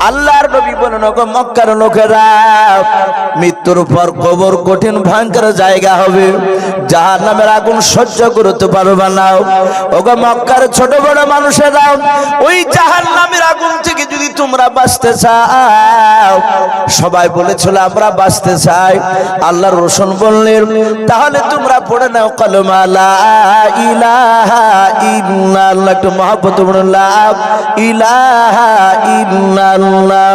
আল্লাহর মক্কার লোকেরা, মৃত্যুর পর কবর কঠিন, ভয়ঙ্কর জায়গা হবে। যাহার নামের আগুন সহ্য করতে পারবে না। ওগো মক্কার ছোট বড় মানুষেরা, ওই নামের আগুন থেকে যদি তোমরা বাঁচতে চাও, সবাই বলেছিল, আমরা বাঁচতে চাই। আল্লাহর রসুন বললেন, তাহলে তোমরা পড়ে নাও কলমা ইলাহা ইল্লাল্লাহ। একটু মহব্বত ইলাহা ইল্লাল্লাহ।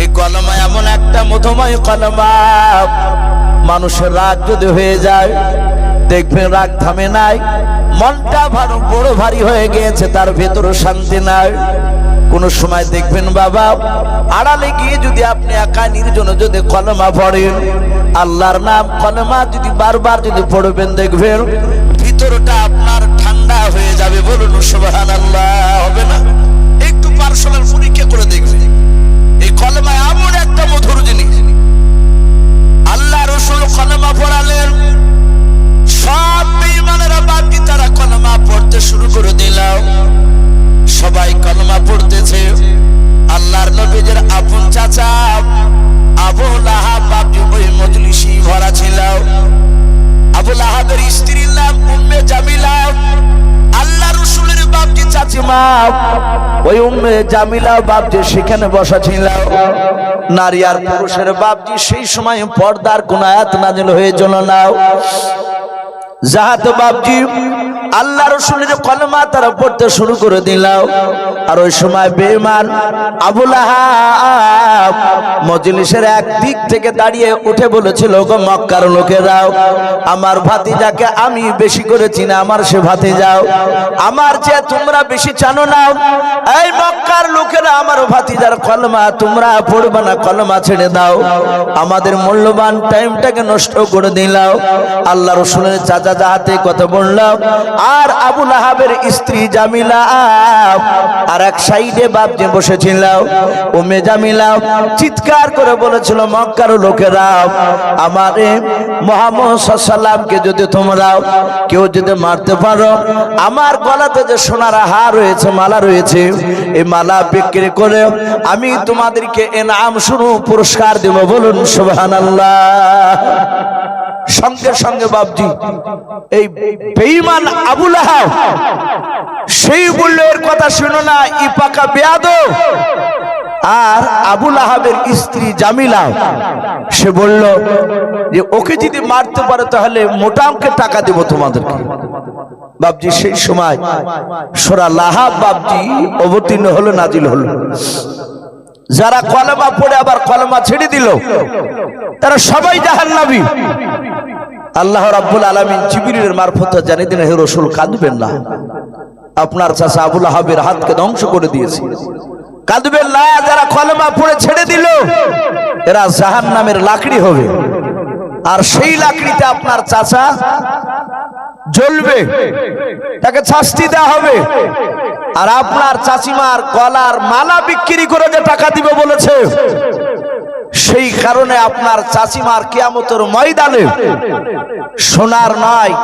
এই কলমা এমন একটা মধুময় কলমা। মানুষের রাগ যদি হয়ে যায়, দেখবেন রাগ থামে নাই। মনটা ভালো বড় ভারী হয়ে গিয়েছে, তার ভেতরে শান্তি নাই। কোন সময় দেখবেন বাবা, আড়ালে গিয়ে যদি আপনি একা নির্জনে যদি কলমা পড়েন, আল্লাহর নাম কলমা যদি বারবার যদি পড়বেন, দেখবেন ভিতরটা আপনার ঠান্ডা হয়ে যাবে বলুন সুবহান আল্লাহ হবে না? একটু পার্সোনাল পরীক্ষা করে দেখবেন। কলমা এমন একটা মধুর জিনিস। আল্লাহ রসুল কলমা পড়ালেন। সব তারা কলমা পড়তে শুরু করে দিলাম সবাই কলমা পড়তেছে। আল্লাহর নবীদের আপন চাচা আবু লাহাব বাপজি ওই মজলিসি ভরা ছিল। আবু লাহাবের স্ত্রীর নাম উম্মে জামিলা। চাচিমা, ওই উম্মে জামিলা বাপজি সেখানে বসা ছিল নারী আর পুরুষের বাপজি সেই সময় পর্দার কোন আয়াত নাজিল হয়ে চলো নাও জাহাত বাপজি আল্লাহ রসুলের কলমা তারা পড়তে শুরু করে দিল। আর ওই সময় বেমান আবুল মজলিসের এক দিক থেকে দাঁড়িয়ে উঠে বলেছিল গো মক্কার লোকেরাও আমার ভাতিজাকে আমি বেশি করেছি না আমার সে ভাতে যাও আমার যে তোমরা বেশি জানো না। এই মক্কার লোকেরা আমার ভাতিজার কলমা, তোমরা পড়বে না, কলমা ছেড়ে দাও। আমাদের মূল্যবান টাইমটাকে নষ্ট করে দিলাও আল্লাহ রসুলের চাচা জাহাতে কথা বললাম, আর আবুল আহাবের স্ত্রী জামিলা আর এক সাইডে বাপজে বসেছিল ও মেজামিলা চিৎকার করে বলেছিল, মক্কার লোকেরা, আমারে মোহাম্মদ সাল্লামকে যদি তোমরা কেউ যদি মারতে পারো, আমার গলাতে যে সোনার হার রয়েছে, মালা রয়েছে, এই মালা বিক্রি করে আমি তোমাদেরকে এনাম শুরু পুরস্কার দেব বলুন, সুবহানাল্লাহ। সঙ্গে সঙ্গে বাবজি এই বেঈমান আবুল সেই বলল কথা শুনো না, ই পাকা বেয়াদ আর আবুল আহাবের স্ত্রী জামিলা, সে বলল, যে ওকে যদি মারতে পারে তাহলে মোটা অঙ্কের টাকা দেব তোমাদেরকে। বাবজি সেই সময় সোরা লাহাব বাবজি অবতীর্ণ হলো, নাজিল হলো। যারা কলমা পড়ে আবার কলমা ছেড়ে দিল, তারা সবাই জাহান্নাবী আল্লাহ রাব্বুল আলামিন জিবরিলের মারফত জানিয়ে দিলেন, হে রাসূল, কাঁদবেন না। আপনার চাচা আবুল আহাবের হাতকে ধ্বংস করে দিয়েছে। কাঁদবেন না, যারা কলমা পড়ে ছেড়ে দিল, এরা জাহান্নামের লাকড়ি হবে। আর সেই লাকড়িতে আপনার চাচা জ্বলবে, তাকে শাস্তি দেওয়া হবে। আর আপনার চাচিমার গলার মালা বিক্রি করে যে টাকা দিবে বলেছে সেই কারণে আপনার চাচিমার কিয়ামতের ময়দানে সোনার নয়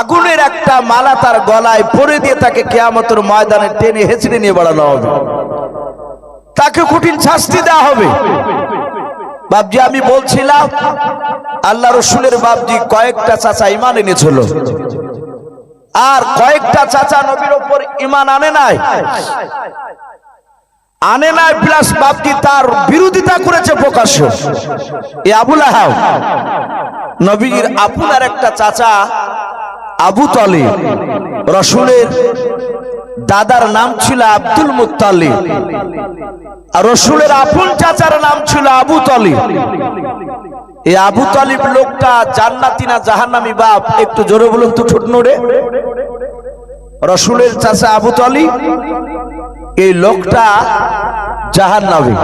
আগুনের একটা মালা তার গলায় পরে দিয়ে তাকে কেয়ামতের ময়দানে টেনে হেঁচড়ে নিয়ে বাড়ানো হবে। তাকে কঠিন শাস্তি দেওয়া হবে। বাবজি আমি বলছিলাম, আল্লাহ রসুলের বাবজি কয়েকটা চাচা ইমান এনেছিল। আর কয়েকটা চাচা নবীর ওপর ইমান আনে নাই। আনে নাই প্লাস বাপটি তার বিরোধিতা করেছে প্রকাশ্য। এ আবুল আহাব, নবীর আপনার একটা চাচা আবু তলে রসুলের দাদার নাম ছিল আব্দুল আর রসুলের আপন চাচার নাম ছিল আবু তলিব। এই আবু তালিব লোকটা জান্নাতি না জাহান্নামি বাপ? একটু জোরে বলুন তো ছোট নড়ে। রসুলের চাচা আবু তালিব এই লোকটা জাহান্নামী।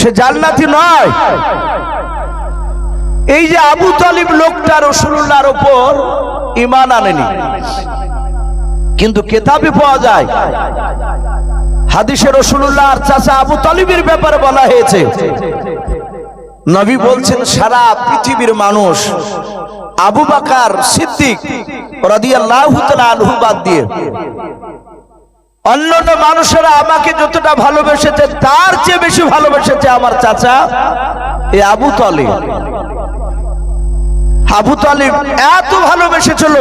সে জান্নাতি নয়। এই যে আবু তালিব লোকটা রসুল্লাহর ওপর ইমান আনেনি। কিন্তু কেতাবে পাওয়া যায়, হাদিসে রসুল্লাহ আর চাচা আবু তালিবের ব্যাপারে বলা হয়েছে। নবী বলছেন, সারা পৃথিবীর মানুষ আবু বাকার সিদ্দিক রাদিয়াল্লাহু তাআলা আনহু বাদ দিয়ে অন্যান্য মানুষেরা আমাকে যতটা ভালোবেসেছে, তার চেয়ে বেশি ভালোবেসেছে আমার চাচা, এ আবু তালিব। আবু তালিব এত ভালোবেসেছিল,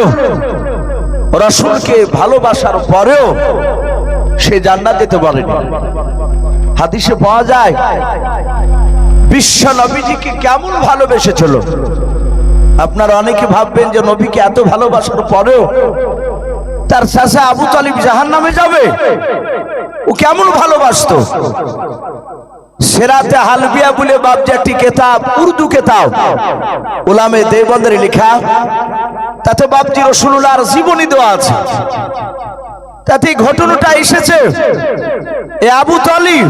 রসুলকে ভালোবাসার পরেও সে জান্নাত যেতে পারেনি। হাদিসে পাওয়া যায়, বিশ্ব নবীজিকে কেমন ভালোবেসেছিল? আপনারা অনেকে ভাববেন যে নবীকে এত ভালোবাসার পরেও তার চাষা আবু তালিব জাহান নামে যাবে। ও কেমন ভালোবাসতো। সেরাতে হালবিয়া বলে বাবজি একটি কেতাব, উর্দু কেতাব। ওলামে দেবন্দের লেখা। তাতে বাবজি রসুল্লাহর জীবনী দেওয়া আছে। তাতে ঘটনাটা এসেছে এ আবু তালিব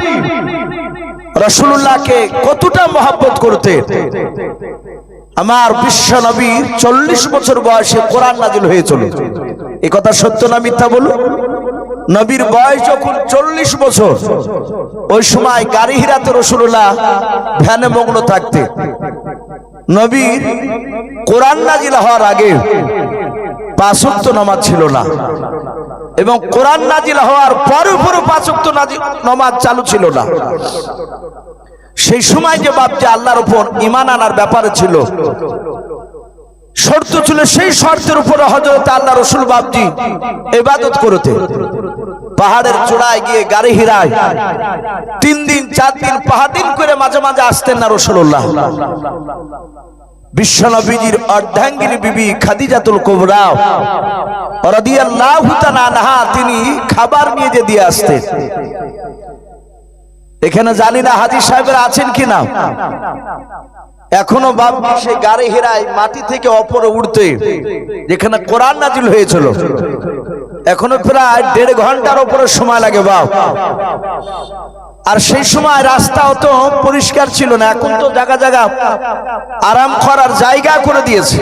রসুল্লাহকে কতটা মহাব্বত করতে। আমার বিশ্ব নবী চল্লিশ বছর বয়সে কোরআন নাজিল হয়েছিল। এ কথা সত্য না মিথ্যা বলুন? নবীর বয়স যখন চল্লিশ বছর, ওই সময় গাড়ি হিরাতে রসুল্লাহ ভ্যানে মগ্ন থাকতে। নবীর কোরআন নাজিল হওয়ার আগে পাঁচক্ত নামাজ ছিল না। এবং কোরআন নাজিল হওয়ার পরে পরে পাঁচক্ত নামাজ চালু ছিল না। সেই সময় যে বাপজি আল্লাহর উপর ইমান আনার ব্যাপারে ছিল, শর্ত ছিল সেই শর্তের উপরে হজরত আল্লাহ রসুল বাপজি এবাদত করতে। পাহাড়ের চূড়ায় গিয়ে গাড়ি হিরায় তিন দিন, চার দিন পাহাড় দিন করে মাঝে মাঝে আসতেন না রসুল্লাহ বিশ্বনবীজির অর্ধাঙ্গিনী বিবি খাদিজাতুল কোবরা রাদিয়াল্লাহু তাআলা তিনি খাবার নিয়ে যে দিয়ে আসতেন। এখানে জানি না হাজি সাহেবের আছেন কিনা। এখনও বাপ সে গাড়ি হেরায় মাটি থেকে অপরে উঠতে যেখানে কোরআন নাজিল হয়েছিল। এখনও প্রায় দেড় ঘণ্টার ওপরে সময় লাগে বাপ। আর সেই সময় রাস্তা অত পরিষ্কার ছিল না, এখন তো জায়গা জায়গা আরাম করার জায়গা করে দিয়েছে।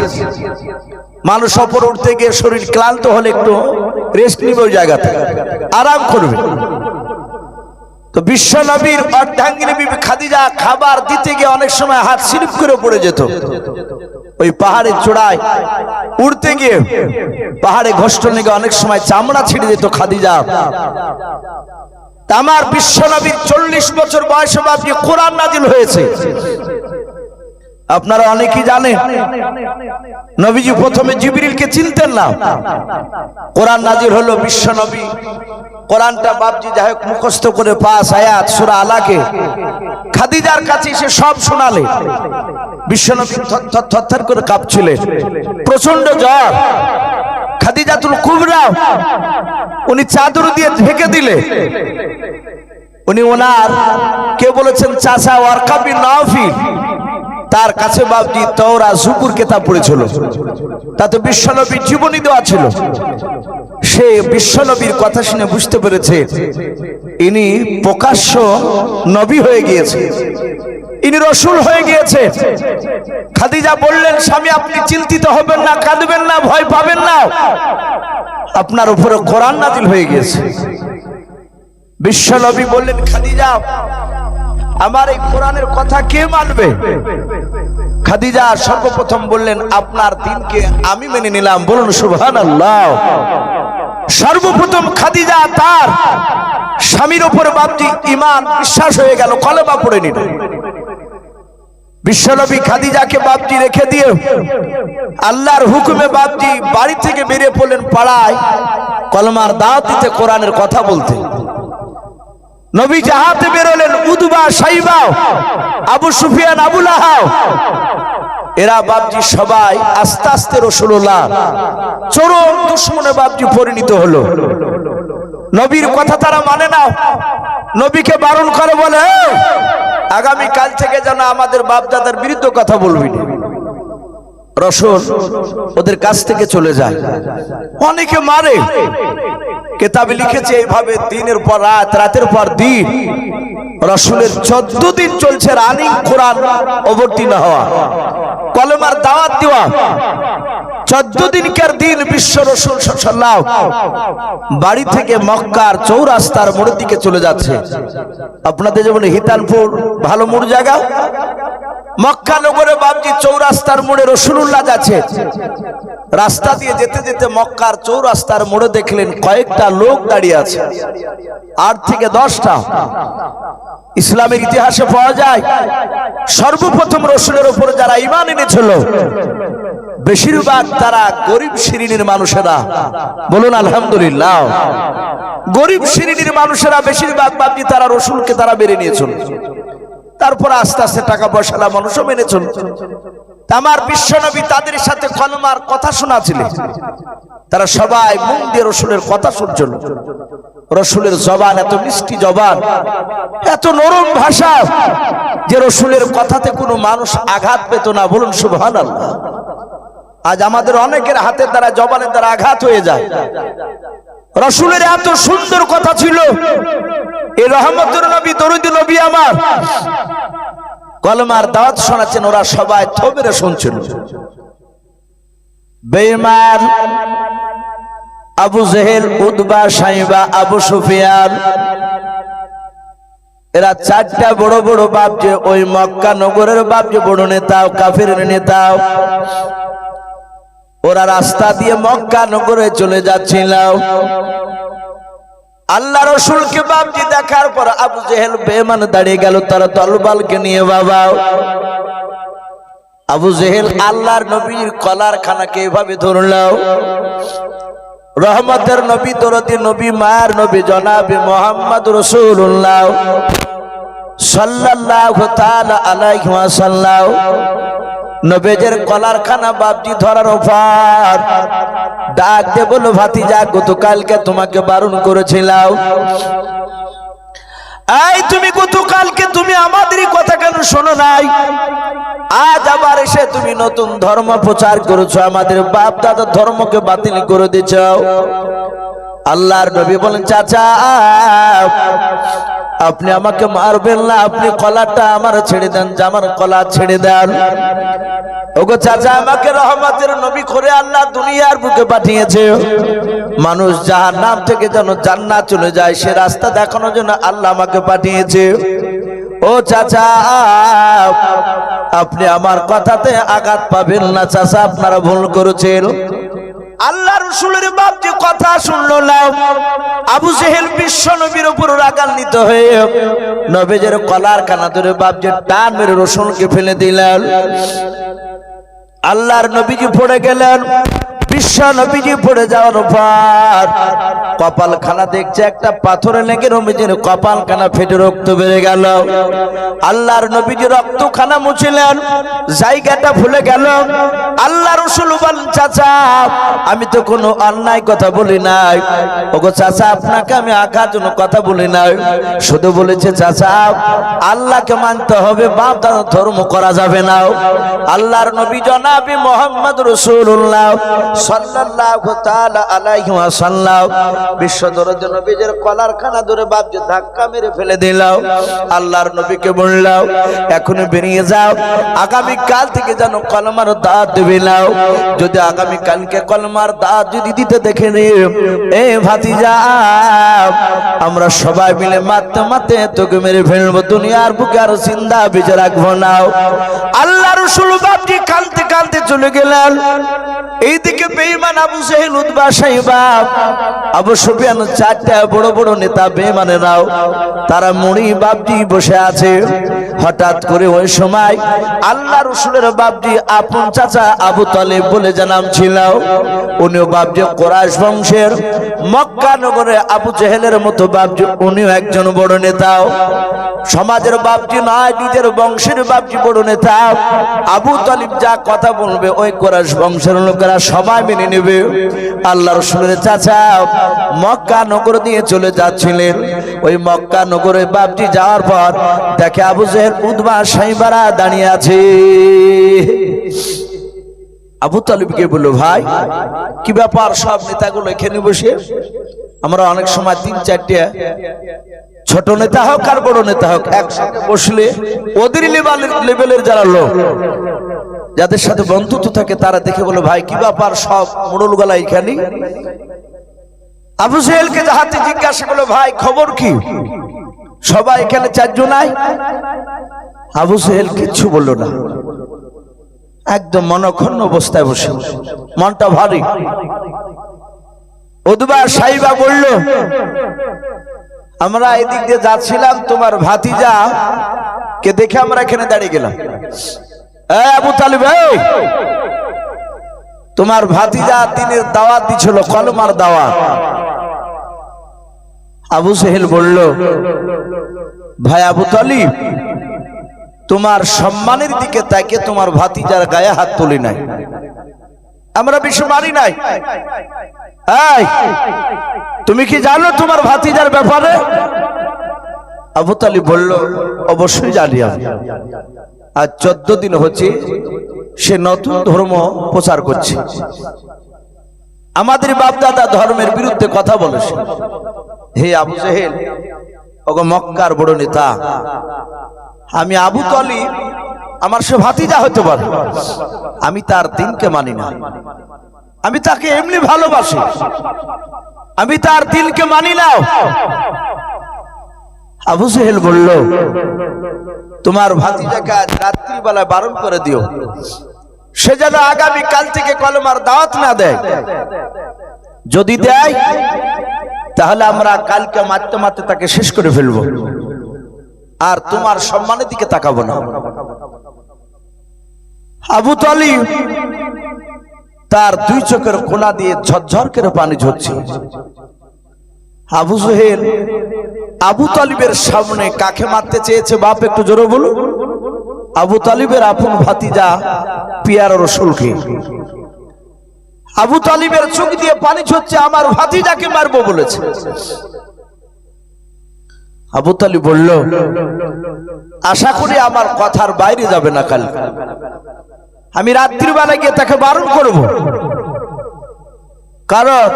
মানুষ অপর উঠতে গিয়ে শরীর ক্লান্ত হলে একটু রেস্ট নিবে ওই জায়গাতে। আরাম করবে। তো বিশ্ব নবীর অর্ধাঙ্গিনী খাদিজা খাবার দিতে গিয়ে অনেক সময় হাত স্লিপ করে পড়ে যেত। ওই পাহাড়ের চূড়ায় উড়তে গিয়ে পাহাড়ে ঘষ্ট গিয়ে অনেক সময় চামড়া ছিঁড়ে যেত খাদিজা। আমার বিশ্ব নবীর চল্লিশ বছর বয়সে আপনি কোরআন নাজিল হয়েছে। আপনারা অনেকেই জানেন, নবীজি প্রথমে জিবরিলকে চিনতেন না। কোরআন নাজির হলো বিশ্ব নবী। কোরআনটা বাপজি যাই হোক মুখস্থ করে পাস আয়াত সুরা আলাকে। খাদিজার কাছে সে সব শোনালে। বিশ্বনবী থর করে কাঁপছিলেন। প্রচণ্ড জ্বর। খাদিজাতুল কুবরা, উনি চাদর দিয়ে ঢেকে দিলে। উনি ওনার, কে বলেছেন, চাচা ওয়ারকাবি নাফিল তার কাছে বাবজি তওরা জুকুর কেতাব পড়েছিল। তাতে বিশ্বনবীর জীবনী দেওয়া ছিল। সে বিশ্বনবীর কথা শুনে বুঝতে পেরেছে, ইনি প্রকাশ্য নবী হয়ে গিয়েছে। ইনি রসুল হয়ে গিয়েছে। খাদিজা বললেন, স্বামী, আপনি চিন্তিত হবেন না, কাঁদবেন না, ভয় পাবেন না। আপনার উপরে কোরআন নাজিল হয়ে গিয়েছে। বিশ্বনবী বললেন, খাদিজা আমার এই কোরআনের কথা কে মানবে? খাদিজা সর্বপ্রথম বললেন, আপনার দিনকে আমি মেনে নিলাম। বলুন সুবহান আল্লাহ সর্বপ্রথম খাদিজা তার স্বামীর উপর বাপজি ইমান বিশ্বাস হয়ে গেল কলেবা পড়ে নিল। বিশ্বনবী খাদিজাকে বাপজি রেখে দিয়ে আল্লাহর হুকুমে বাপজি বাড়ি থেকে বেরিয়ে পড়লেন পাড়ায়, কলমার দাওয়াত দিতে কোরআনের কথা বলতে। নবী জাহাতে বেরোলেন, উদবা সাইবা, আবু সুফিয়ান আবুল আহাও এরা বাবজি সবাই আস্তে আস্তে রসুল্লাহ চরম দুশ্মনে বাবজি পরিণত হলো। নবীর কথা তারা মানে না। নবীকে বারণ করে বলে আগামী কাল থেকে যেন আমাদের বাপদাদার বিরুদ্ধে কথা বলবি না। রসুল ওদের কাছ থেকে চলে যায়। অনেকে মারে। কেতাবে লিখেছে এইভাবে দিনের পর রাত, রাতের পর দিন রসুলের চোদ্দ দিন চলছে রানিং কোরআন অবতীর্ণ হওয়া, কলমার দাওয়াত দেওয়া। চোদ্দ দিনকার দিন বিশ্ব রসুল সাল্লাহ বাড়ি থেকে মক্কার চৌরাস্তার মোড়ের দিকে চলে যাচ্ছে। আপনাদের যেমন হিতানপুর, ভালো মোড় জায়গা? মক্কা নগরে বাবজি চৌরাস্তার মোড়ে রসুল্লাহ যাচ্ছে। রাস্তা দিয়ে যেতে যেতে মক্কার চৌরাস্তার মোড়ে দেখলেন কয়েকটা লোক দাঁড়িয়ে আছে। আট থেকে দশটা। ইসলামের ইতিহাসে পাওয়া যায়, সর্বপ্রথম রসুলের উপর যারা ইমান এনেছিল, বেশিরভাগ তারা গরিব শ্রেণির মানুষেরা। বলুন, আলহামদুলিল্লাহ। গরিব শ্রেণির মানুষেরা বেশিরভাগ বাপজি তারা রসুলকে তারা বেড়ে নিয়েছিল। তারপর আস্তে আস্তে টাকা পয়সালা মানুষও মেনে চল আমার বিশ্বনবী তাদের সাথে কলমার কথা শোনাছিলেন। তারা সবাই মুখ দিয়ে রসুলের কথা শুনছিল। রসুলের জবান, এত মিষ্টি জবান, এত নরম ভাষা যে রসুলের কথাতে কোনো মানুষ আঘাত পেত না। বলুন সুবহান আজ আমাদের অনেকের হাতের দ্বারা, জবানের দ্বারা আঘাত হয়ে যায়। রসুলের এত সুন্দর কথা ছিল। এই রহমতুর নবী দরুদ নবী আমার। কলমার দাওয়াত শোনাচ্ছেন, ওরা সবাই থবেরে শুনছিল। আবু জেহেল উদবা সাইবা, আবু সুফিয়ান, এরা চারটা বড় বড় বাপ যে, ওই মক্কা নগরের বাপ যে, বড় নেতাও কাফের নেতাও ওরা রাস্তা দিয়ে মক্কা নগরে চলে যাচ্ছিল। আল্লাহ রসুলকে বাপজি দেখার পর আবু জেহেল বেমান দাঁড়িয়ে গেল, তারা তলবালকে নিয়ে বাবা। আবু জেহেল আল্লাহর নবীর কলার খানাকে এভাবে ধরল। রহমতের নবী দরদি নবী, মায়ের নবী জনাবি মোহাম্মদ রসুল্লাহ সাল্লাল্লাহু তাআলা আলাইহি ওয়াসাল্লাম। নবেজের কলার খানা বাপজি ধরার অফার ডাক দে বলো, ভাতিজা, গতকালকে তোমাকে বারণ করেছিলাম। এই তুমি গতকালকে তুমি আমাদেরই কথা কেন শোনো নাই? আজ আবার এসে তুমি নতুন ধর্ম প্রচার করেছ, আমাদের বাপ দাদার ধর্মকে বাতিল করে দিছ আল্লাহর নবী বলেন, চাচা আপনি আমাকে মারবেন না, আপনি কলাটা আমার ছেড়ে দেন, জামার কলা ছেড়ে দেন। ওগো চাচা, আমাকে রহমতের নবী করে আল্লাহ দুনিয়ার বুকে পাঠিয়েছে। মানুষ যাহার নাম থেকে যেন জান্নাত চলে যায়, সে রাস্তা দেখানোর জন্য আল্লাহ আমাকে পাঠিয়েছে। ও চাচা, আপনি আমার কথাতে আঘাত পাবেন না, চাচা, আপনারা ভুল করেছেন। আল্লাহ রসুলের বাপ যে কথা শুনলো না, আবু জেহেল বিশ্ব নবীর উপর রাগান্বিত হয়ে নবেজের কলার কানা ধরে বাপ যে টান মেরে রসুলকে ফেলে দিলেন। আল্লাহর নবীজি পড়ে গেলেন। বিশ্ব নবীজি পড়ে যাওয়ার পর কপাল খানা দেখছে একটা পাথরে লেগে নবীজির কপাল খানা ফেটে রক্ত বেড়ে গেল। আল্লাহর নবীজি রক্ত খানা মুছিলেন, জায়গাটা ভুলে গেল। আল্লাহ রসুল বলেন চাচা, আমি তো কোনো অন্যায় কথা বলি নাই। ওগো চাচা, আপনাকে আমি আঘাত জন্য কথা বলি নাই। শুধু বলেছে, চাচা, আল্লাহকে মানতে হবে, বাপ দাদা ধর্ম করা যাবে না। আল্লাহর নবী জনাবি মোহাম্মদ রসুল্লাহ সাল্লাল্লাহু তাআলা আলাইহি ওয়াসাল্লাম। বিশ্ব দরদ নবীদের কলার খানা ধরে বাপ যে ধাক্কা মেরে ফেলে দিলাও আল্লাহর নবীকে বললাও এখন বেরিয়ে যাও আগামী কাল থেকে যেন কলমার দাঁত দেবে নাও। যদি আগামী কালকে কলমার দাঁত যদি দিতে দেখে নি, এ ভাতিজা, আমরা সবাই মিলে মারতে মারতে তোকে মেরে ফেলব, দুনিয়ার বুকে আর চিন্তা বেঁচে রাখব নাও আল্লাহ রসুল বাপজি কানতে কানতে চলে গেলেন। এইদিকে বেঈমান আবু সাহেল উদ্বা সাহেবাব আবু সুফিয়ান চারটা বড় বড় নেতা বেঈমানেরাও, তারা মুড়ি বাপজি বসে আছে। হঠাৎ করে ওই সময় আল্লাহ রসুলের বাপজি আপন চাচা আবু তালেব বলে জানাম ছিল উনিও বাপজি কোরআশ বংশের। মক্কা নগরে আবু জেহেলের মতো বাপজি, উনিও একজন বড় নেতাও সমাজের বাপজি নয়, নিজের বংশের বাপজি বড় নেতা। আবু তালিব যা কথা বলবে, ওই কোরআশ বংশের লোকেরা সবাই মেনে নেবে। আল্লাহ রসুলের চাচা মক্কা নগর দিয়ে চলে যাচ্ছিলেন। ওই মক্কা নগরে বাপজি যাওয়ার পর দেখে আবু জেহেল উদ্বা সাইবারা দাঁড়িয়ে আছে। আবু তালিবকে বলল, ভাই, কি ব্যাপার সব নেতাগুলো এখানে বসে? আমরা অনেক সময় তিন চারটে ছোট নেতা হোক আর বড় নেতা হোক একসাথে বসলে ওদের লেভেলের যারা লোক, যাদের সাথে বন্ধুত্ব থাকে তারা দেখে বলে ভাই, কি ব্যাপার সব মোড়ল গলা এখানে? আবু সেহেলকে যাহাতে জিজ্ঞাসা করল, ভাই, খবর কি? সবাই এখানে চারজন আবু সেহেল কিচ্ছু বলল না। একদম মনক্ষণ অবস্থায় বসে। মনটা ভারী। উদ্বা সাইবা বলল, আমরা এদিক দিয়ে যাচ্ছিলাম, তোমার ভাতিজা। কে দেখে আমরা এখানে দাঁড়িয়ে গেলাম? তোমার ভাতিজা দিনের দাওয়াত দিছিল, কলমার দাওয়াত। আবু সেহেল বলল, ভাই আবু তালিব তোমার সম্মানের দিকে তাকে তোমার ভাতিজার গায়ে হাত তুলি নাই। আমরা বিশ্ব মারি নাই। তুমি কি জানো তোমার ভাতিজার ব্যাপারে? আবু তালিব বলল, অবশ্যই জানি আমি। আর চোদ্দ দিন হচ্ছে সে নতুন ধর্ম প্রচার করছে। আমাদের বাপদাদা ধর্মের বিরুদ্ধে কথা বলেছে। হে আবু জেহেল, ওগো মক্কার বড় নেতা আমি আবু তলি আমার সে ভাতিজা হতে পারে। আমি তার দিনকে মানি না। আমি তাকে এমনি ভালোবাসি। আমি তার দিনকে মানি না। আবু সেহেল বলল, তোমার ভাতিজাকে আজ রাত্রিবেলায় বারণ করে দিও। সে যেন আগামী কাল থেকে কলমার দাওয়াত না দেয়। যদি দেয়, তাহলে আমরা কালকে মারতে মারতে তাকে শেষ করে ফেলব। আর তোমার সম্মানের দিকে তাকাবো না। আবু তালিব তার দুই চোখের কোনা দিয়ে ঝরঝর করে পানি ঝরছে। আবু সোহেল আবু তালিবের সামনে কাকে মারতে চেয়েছে বাপ একটু জোরে বলুন? আবু তালিবের আপন ভাতিজা পিয়ার রসুলকে। আবু তালিবের চোখ দিয়ে পানি ঝরছে, আমার ভাতিজাকে মারবো বলেছে। আবু তালিব বলল, আশা করি আমার কথার বাইরে যাবে না কাল। আমি রাত্রিবেলা গিয়ে তাকে বারণ করব। কারণ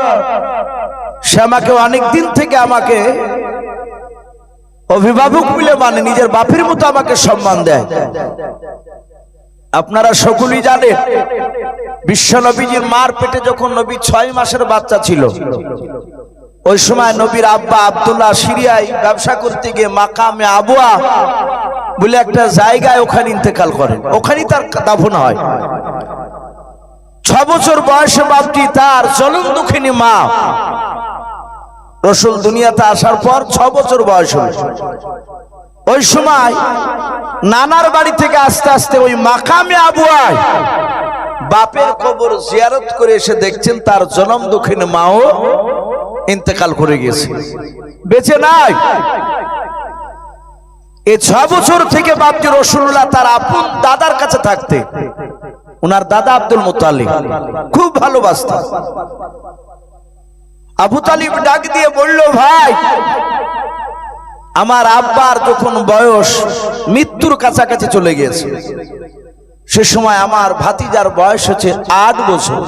সে আমাকে অনেক দিন থেকে আমাকে অভিভাবক মিলে মানে নিজের বাপের মতো আমাকে সম্মান দেয়। আপনারা সকলেই জানেন বিশ্ব নবীজির মার পেটে যখন নবী ছয় মাসের বাচ্চা ছিল ওই সময় নবীর আব্বা আব্দুল্লাহ সিরিয়ায় ব্যবসা করতে গিয়ে মাকামে আবুয়া বলে একটা জায়গায় ওখানে ইন্তেকাল করেন। ওখানেই তার দাফন হয়। ছ বছর বয়সে বাপটি তার চলন দুঃখিনী মা। রসুল দুনিয়াতে আসার পর ছ বছর বয়স হল। ওই সময় নানার বাড়ি থেকে আস্তে আস্তে ওই মাকামে আবুয়ায় বাপের কবর জিয়ারত করে এসে দেখছেন তার জনম দুঃখিন মাও ইন্তেকাল করে গেছে। বেঁচে নাই? এ ছ বছর থেকে বাপজি রসুল্লাহ তার আপন দাদার কাছে থাকতে। ওনার দাদা আব্দুল মোতালিব। খুব ভালোবাসত আবু তালিব ডাক দিয়ে বলল, ভাই, আমার আব্বার যখন বয়স মৃত্যুর কাছাকাছি চলে গিয়েছে, সে সময় আমার ভাতিজার বয়স হচ্ছে আট বছর।